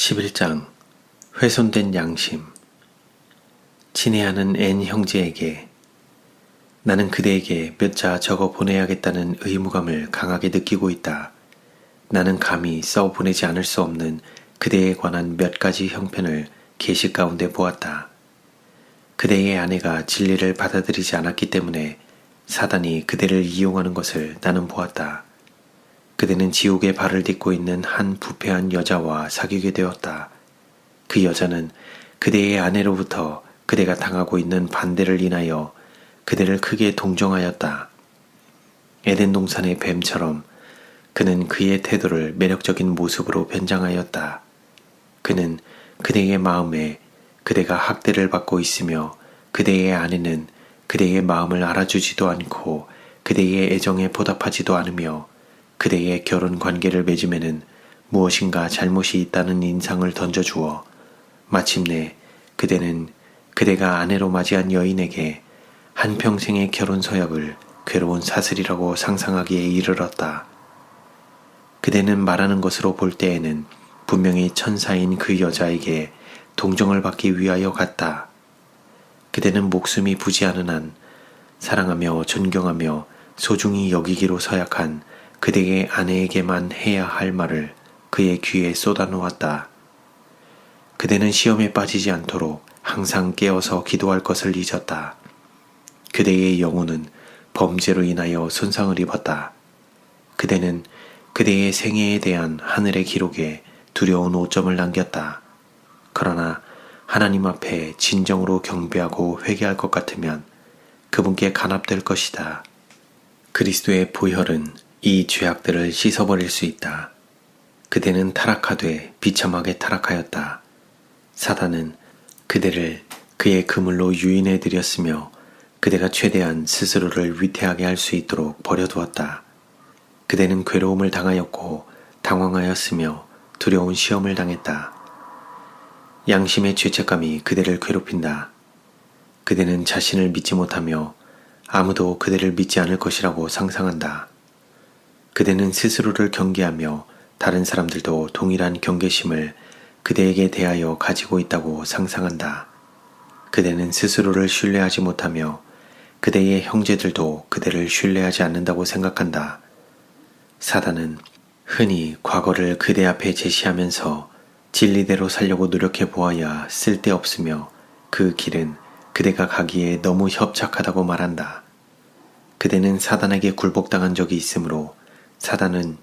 11장 훼손된 양심 친애하는 앤 형제에게 나는 그대에게 몇 자 적어 보내야겠다는 의무감을 강하게 느끼고 있다. 나는 감히 써 보내지 않을 수 없는 그대에 관한 몇 가지 형편을 계시 가운데 보았다. 그대의 아내가 진리를 받아들이지 않았기 때문에 사단이 그대를 이용하는 것을 나는 보았다. 그대는 지옥의 발을 딛고 있는 한 부패한 여자와 사귀게 되었다. 그 여자는 그대의 아내로부터 그대가 당하고 있는 반대를 인하여 그대를 크게 동정하였다. 에덴 동산의 뱀처럼 그는 그의 태도를 매력적인 모습으로 변장하였다. 그는 그대의 마음에 그대가 학대를 받고 있으며 그대의 아내는 그대의 마음을 알아주지도 않고 그대의 애정에 보답하지도 않으며 그대의 결혼 관계를 맺음에는 무엇인가 잘못이 있다는 인상을 던져주어 마침내 그대는 그대가 아내로 맞이한 여인에게 한평생의 결혼 서약을 괴로운 사슬이라고 상상하기에 이르렀다. 그대는 말하는 것으로 볼 때에는 분명히 천사인 그 여자에게 동정을 받기 위하여 갔다. 그대는 목숨이 부지 않은 한 사랑하며 존경하며 소중히 여기기로 서약한 그대의 아내에게만 해야 할 말을 그의 귀에 쏟아놓았다. 그대는 시험에 빠지지 않도록 항상 깨어서 기도할 것을 잊었다. 그대의 영혼은 범죄로 인하여 손상을 입었다. 그대는 그대의 생애에 대한 하늘의 기록에 두려운 오점을 남겼다. 그러나 하나님 앞에 진정으로 경배하고 회개할 것 같으면 그분께 간합될 것이다. 그리스도의 보혈은 이 죄악들을 씻어버릴 수 있다. 그대는 타락하되 비참하게 타락하였다. 사단은 그대를 그의 그물로 유인해 드렸으며 그대가 최대한 스스로를 위태하게 할 수 있도록 버려두었다. 그대는 괴로움을 당하였고 당황하였으며 두려운 시험을 당했다. 양심의 죄책감이 그대를 괴롭힌다. 그대는 자신을 믿지 못하며 아무도 그대를 믿지 않을 것이라고 상상한다. 그대는 스스로를 경계하며 다른 사람들도 동일한 경계심을 그대에게 대하여 가지고 있다고 상상한다. 그대는 스스로를 신뢰하지 못하며 그대의 형제들도 그대를 신뢰하지 않는다고 생각한다. 사단은 흔히 과거를 그대 앞에 제시하면서 진리대로 살려고 노력해 보아야 쓸데없으며 그 길은 그대가 가기에 너무 협착하다고 말한다. 그대는 사단에게 굴복당한 적이 있으므로 사단은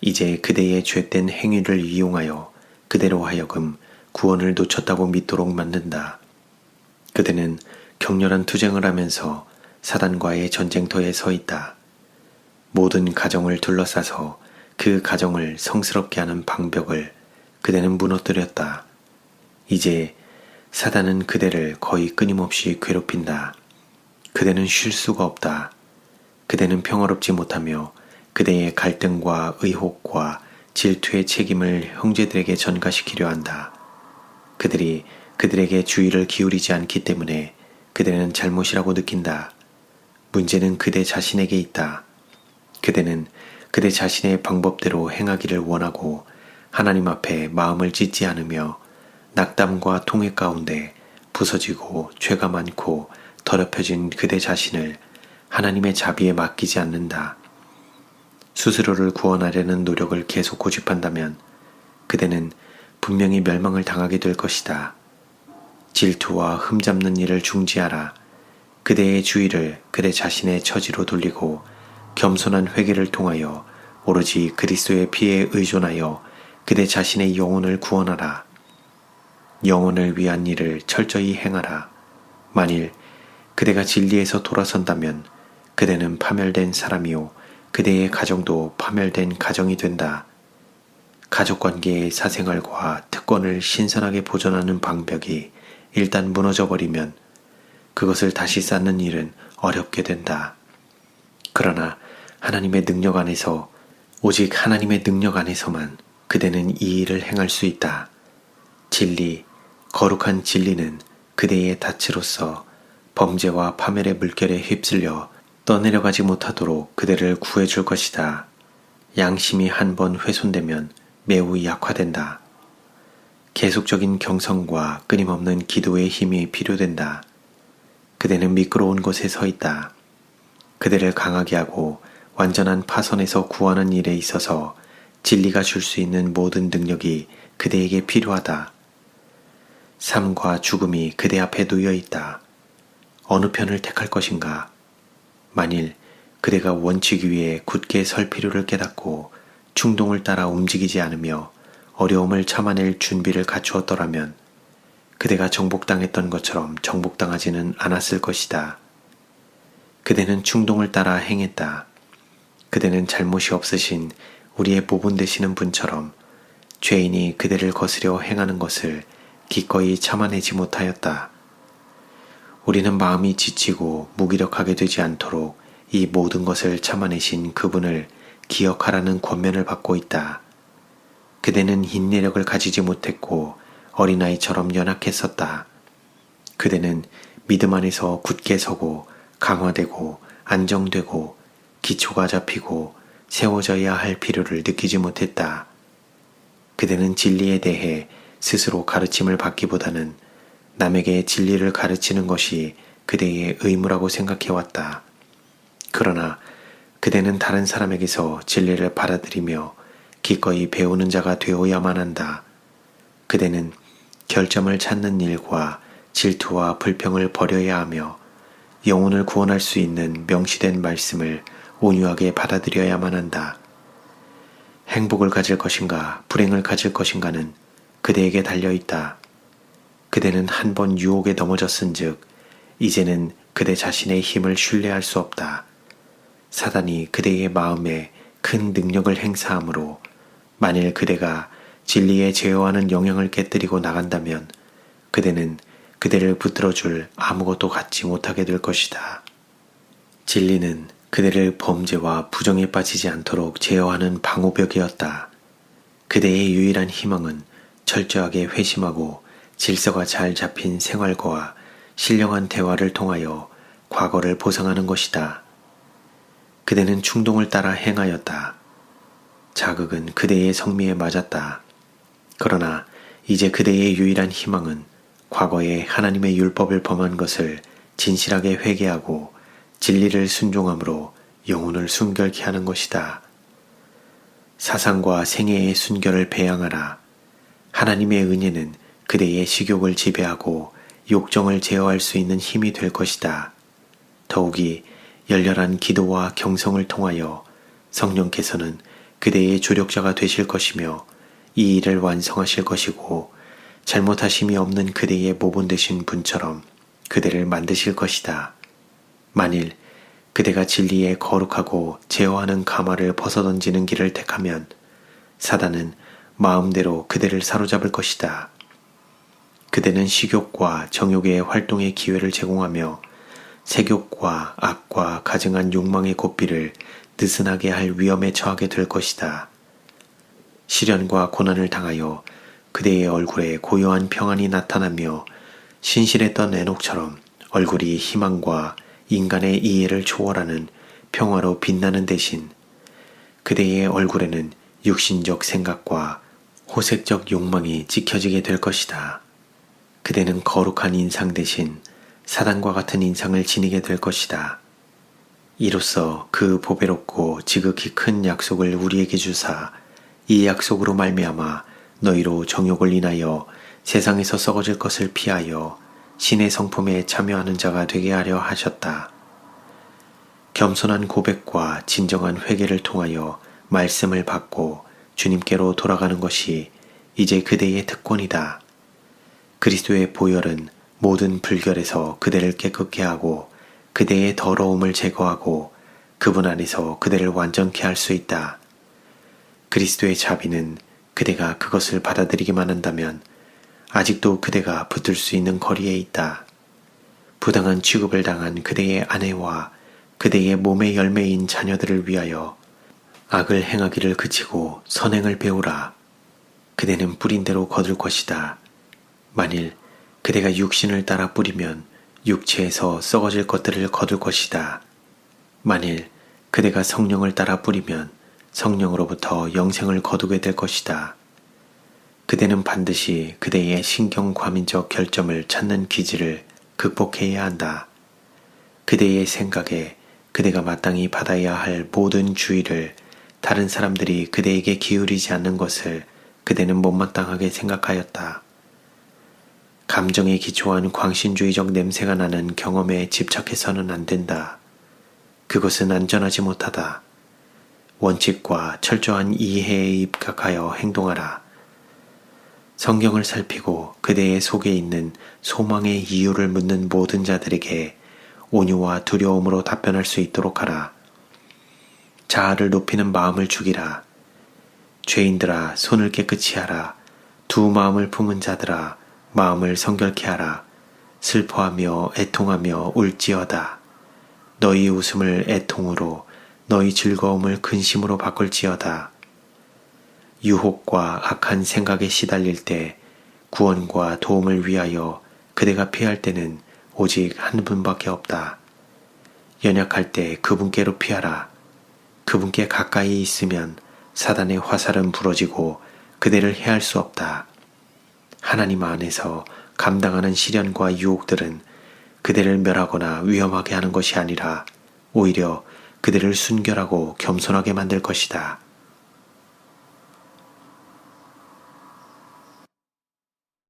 이제 그대의 죄된 행위를 이용하여 그대로 하여금 구원을 놓쳤다고 믿도록 만든다. 그대는 격렬한 투쟁을 하면서 사단과의 전쟁터에 서 있다. 모든 가정을 둘러싸서 그 가정을 성스럽게 하는 방벽을 그대는 무너뜨렸다. 이제 사단은 그대를 거의 끊임없이 괴롭힌다. 그대는 쉴 수가 없다. 그대는 평화롭지 못하며 그대의 갈등과 의혹과 질투의 책임을 형제들에게 전가시키려 한다. 그들이 그들에게 주의를 기울이지 않기 때문에 그대는 잘못이라고 느낀다. 문제는 그대 자신에게 있다. 그대는 그대 자신의 방법대로 행하기를 원하고 하나님 앞에 마음을 찢지 않으며 낙담과 통해 가운데 부서지고 죄가 많고 더럽혀진 그대 자신을 하나님의 자비에 맡기지 않는다. 스스로를 구원하려는 노력을 계속 고집한다면 그대는 분명히 멸망을 당하게 될 것이다. 질투와 흠잡는 일을 중지하라. 그대의 주의를 그대 자신의 처지로 돌리고 겸손한 회개를 통하여 오로지 그리스도의 피에 의존하여 그대 자신의 영혼을 구원하라. 영혼을 위한 일을 철저히 행하라. 만일 그대가 진리에서 돌아선다면 그대는 파멸된 사람이요 그대의 가정도 파멸된 가정이 된다. 가족관계의 사생활과 특권을 신선하게 보존하는 방벽이 일단 무너져 버리면 그것을 다시 쌓는 일은 어렵게 된다. 그러나 하나님의 능력 안에서 오직 하나님의 능력 안에서만 그대는 이 일을 행할 수 있다. 진리, 거룩한 진리는 그대의 닻으로서 범죄와 파멸의 물결에 휩쓸려 떠내려가지 못하도록 그대를 구해줄 것이다. 양심이 한 번 훼손되면 매우 약화된다. 계속적인 경성과 끊임없는 기도의 힘이 필요된다. 그대는 미끄러운 곳에 서 있다. 그대를 강하게 하고 완전한 파선에서 구하는 일에 있어서 진리가 줄 수 있는 모든 능력이 그대에게 필요하다. 삶과 죽음이 그대 앞에 놓여 있다. 어느 편을 택할 것인가? 만일 그대가 원칙 위에 굳게 설 필요를 깨닫고 충동을 따라 움직이지 않으며 어려움을 참아낼 준비를 갖추었더라면 그대가 정복당했던 것처럼 정복당하지는 않았을 것이다. 그대는 충동을 따라 행했다. 그대는 잘못이 없으신 우리의 보분 되시는 분처럼 죄인이 그대를 거스려 행하는 것을 기꺼이 참아내지 못하였다. 우리는 마음이 지치고 무기력하게 되지 않도록 이 모든 것을 참아내신 그분을 기억하라는 권면을 받고 있다. 그대는 인내력을 가지지 못했고 어린아이처럼 연약했었다. 그대는 믿음 안에서 굳게 서고 강화되고 안정되고 기초가 잡히고 세워져야 할 필요를 느끼지 못했다. 그대는 진리에 대해 스스로 가르침을 받기보다는 남에게 진리를 가르치는 것이 그대의 의무라고 생각해왔다. 그러나 그대는 다른 사람에게서 진리를 받아들이며 기꺼이 배우는 자가 되어야만 한다. 그대는 결점을 찾는 일과 질투와 불평을 버려야 하며 영혼을 구원할 수 있는 명시된 말씀을 온유하게 받아들여야만 한다. 행복을 가질 것인가, 불행을 가질 것인가는 그대에게 달려 있다. 그대는 한 번 유혹에 넘어졌은 즉, 이제는 그대 자신의 힘을 신뢰할 수 없다. 사단이 그대의 마음에 큰 능력을 행사하므로 만일 그대가 진리에 제어하는 영향을 깨뜨리고 나간다면 그대는 그대를 붙들어줄 아무것도 갖지 못하게 될 것이다. 진리는 그대를 범죄와 부정에 빠지지 않도록 제어하는 방호벽이었다. 그대의 유일한 희망은 철저하게 회심하고 질서가 잘 잡힌 생활과 신령한 대화를 통하여 과거를 보상하는 것이다. 그대는 충동을 따라 행하였다. 자극은 그대의 성미에 맞았다. 그러나 이제 그대의 유일한 희망은 과거에 하나님의 율법을 범한 것을 진실하게 회개하고 진리를 순종함으로 영혼을 순결케 하는 것이다. 사상과 생애의 순결을 배양하라. 하나님의 은혜는 그대의 식욕을 지배하고 욕정을 제어할 수 있는 힘이 될 것이다. 더욱이 열렬한 기도와 경성을 통하여 성령께서는 그대의 조력자가 되실 것이며 이 일을 완성하실 것이고 잘못하심이 없는 그대의 모본 되신 분처럼 그대를 만드실 것이다. 만일 그대가 진리에 거룩하고 제어하는 가마를 벗어던지는 길을 택하면 사단은 마음대로 그대를 사로잡을 것이다. 그대는 식욕과 정욕의 활동의 기회를 제공하며 색욕과 악과 가증한 욕망의 고삐를 느슨하게 할 위험에 처하게 될 것이다. 시련과 고난을 당하여 그대의 얼굴에 고요한 평안이 나타나며 신실했던 에녹처럼 얼굴이 희망과 인간의 이해를 초월하는 평화로 빛나는 대신 그대의 얼굴에는 육신적 생각과 호색적 욕망이 찍혀지게 될 것이다. 그대는 거룩한 인상 대신 사단과 같은 인상을 지니게 될 것이다. 이로써 그 보배롭고 지극히 큰 약속을 우리에게 주사 이 약속으로 말미암아 너희로 정욕을 인하여 세상에서 썩어질 것을 피하여 신의 성품에 참여하는 자가 되게 하려 하셨다. 겸손한 고백과 진정한 회개를 통하여 말씀을 받고 주님께로 돌아가는 것이 이제 그대의 특권이다. 그리스도의 보혈은 모든 불결에서 그대를 깨끗게 하고 그대의 더러움을 제거하고 그분 안에서 그대를 완전케 할 수 있다. 그리스도의 자비는 그대가 그것을 받아들이기만 한다면 아직도 그대가 붙을 수 있는 거리에 있다. 부당한 취급을 당한 그대의 아내와 그대의 몸의 열매인 자녀들을 위하여 악을 행하기를 그치고 선행을 배우라. 그대는 뿌린 대로 거둘 것이다. 만일 그대가 육신을 따라 뿌리면 육체에서 썩어질 것들을 거둘 것이다. 만일 그대가 성령을 따라 뿌리면 성령으로부터 영생을 거두게 될 것이다. 그대는 반드시 그대의 신경 과민적 결점을 찾는 기질을 극복해야 한다. 그대의 생각에 그대가 마땅히 받아야 할 모든 주의를 다른 사람들이 그대에게 기울이지 않는 것을 그대는 못마땅하게 생각하였다. 감정에 기초한 광신주의적 냄새가 나는 경험에 집착해서는 안 된다. 그것은 안전하지 못하다. 원칙과 철저한 이해에 입각하여 행동하라. 성경을 살피고 그대의 속에 있는 소망의 이유를 묻는 모든 자들에게 온유와 두려움으로 답변할 수 있도록 하라. 자아를 높이는 마음을 죽이라. 죄인들아 손을 깨끗이 하라. 두 마음을 품은 자들아 마음을 성결케 하라. 슬퍼하며 애통하며 울지어다. 너희 웃음을 애통으로 너희 즐거움을 근심으로 바꿀지어다. 유혹과 악한 생각에 시달릴 때 구원과 도움을 위하여 그대가 피할 때는 오직 한 분밖에 없다. 연약할 때 그분께로 피하라. 그분께 가까이 있으면 사단의 화살은 부러지고 그대를 해할 수 없다. 하나님 안에서 감당하는 시련과 유혹들은 그대를 멸하거나 위험하게 하는 것이 아니라 오히려 그대를 순결하고 겸손하게 만들 것이다.